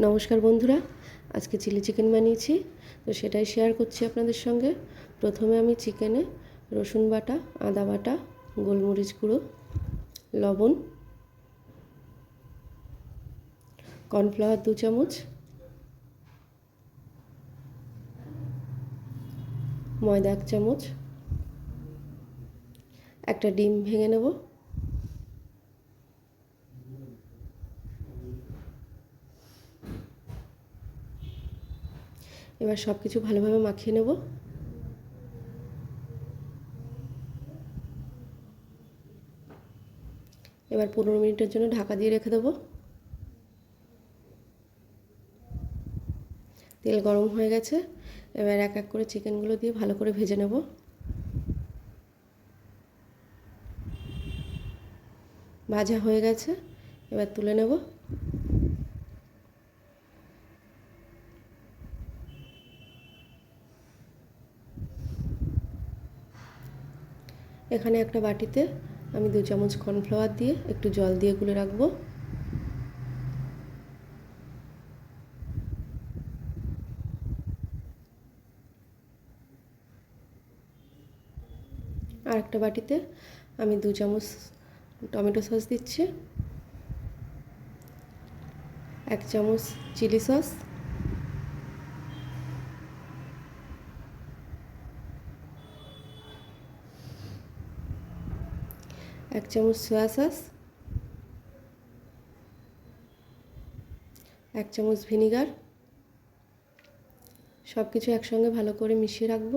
নমস্কার বন্ধুরা, আজকে চিলি চিকেন বানিয়েছি, তো সেটাই শেয়ার করছি আপনাদের সঙ্গে। প্রথমে আমি চিকেনে রসুন বাটা, আদা বাটা, গোলমরিচ গুঁড়ো, লবণ, কর্নফ্লাওয়ার দু চামচ, ময়দা এক চামচ, একটা ডিম ভেঙে নেব। এবার সব কিছু ভালোভাবে মাখিয়ে নেব। এবার পনেরো মিনিটের জন্য ঢাকা দিয়ে রেখে দেবো। তেল গরম হয়ে গেছে, এবার এক এক করে চিকেনগুলো দিয়ে ভালো করে ভেজে নেব। ভাজা হয়ে গেছে, এবার তুলে নেব। এখানে একটা বাটিতে আমি দু চামচ কর্নফ্লাওয়ার দিয়ে একটু জল দিয়ে গুলে রাখব। আর একটা বাটিতে আমি দু চামচ টমেটো সস দিচ্ছি। এক চামচ চিলি সস। এক চামচ সয়া সস এক চামচ ভিনিগার সব কিছু একসঙ্গে ভালো করে মিশিয়ে রাখব।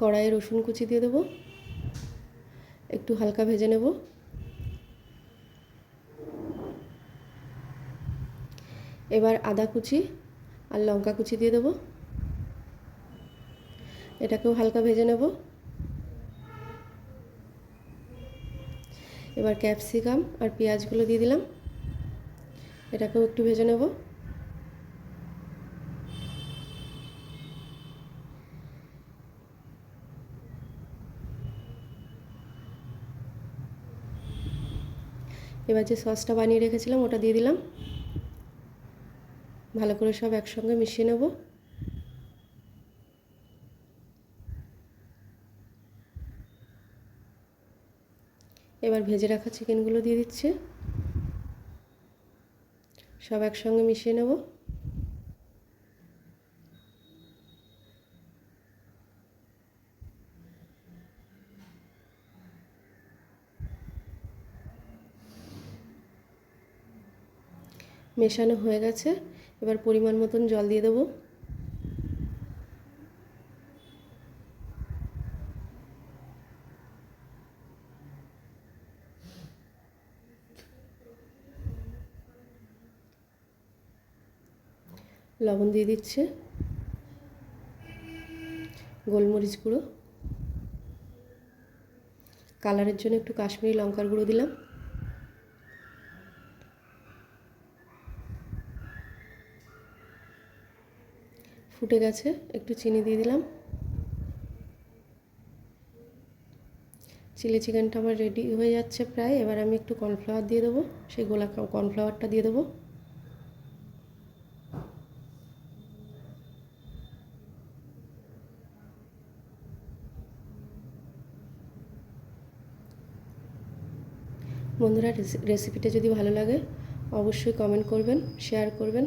কড়াইয়ে রসুন কুচি দিয়ে দেবো। একটু হালকা ভেজে নেব। এবার আদা কুচি আর লঙ্কা কুচি দিয়ে দেবো। এটাকেও হালকা ভেজে নেব। এবার ক্যাপসিকাম আর পেঁয়াজগুলো দিয়ে দিলাম। এটাকেও একটু ভেজে নেব। এবার যে সসটা বানিয়ে রেখেছিলাম ওটা দিয়ে দিলাম। ভালো করে সব একসঙ্গে মিশিয়ে নেব। এবার ভেজে রাখা চিকেনগুলো দিয়ে দিচ্ছে। সব একসঙ্গে মিশিয়ে নেব। মেশানো হয়ে গেছে। এবার পরিমাণ মতন জল দিয়ে দেবো। লবণ দিয়ে দিচ্ছে। গোলমরিচ গুঁড়ো। কালারের জন্য একটু কাশ্মীরি লঙ্কার গুঁড়ো দিলাম। ফুটে গেছে, একটু চিনি দিয়ে দিলাম। চিলি চিকেনটা আমার রেডি হয়ে যাচ্ছে প্রায়। এবার আমি একটু কর্নফ্লাওয়ার দিয়ে দেবো। সেই গোলা কর্নফ্লাওয়ারটা দিয়ে দেবো। বন্ধুরা রেসিপিটা যদি ভালো লাগে, অবশ্যই কমেন্ট করবেন শেয়ার করবেন।